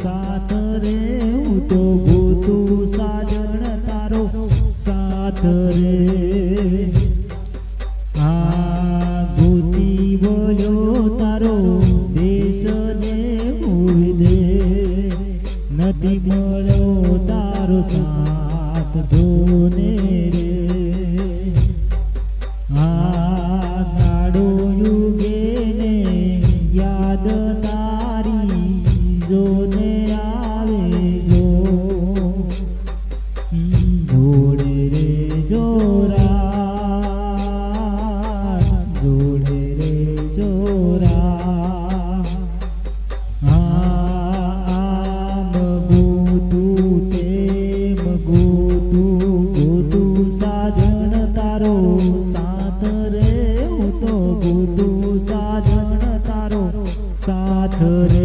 સાથ રેવું તો ભૂતું સાજણ તારો સાથ રે. આ ભૂતી બોલ્યો તારો દેશ ને ઉદે નથી મળ્યો તારો સાથ ધોને રે. આ કાળો યુગે ને યાદ could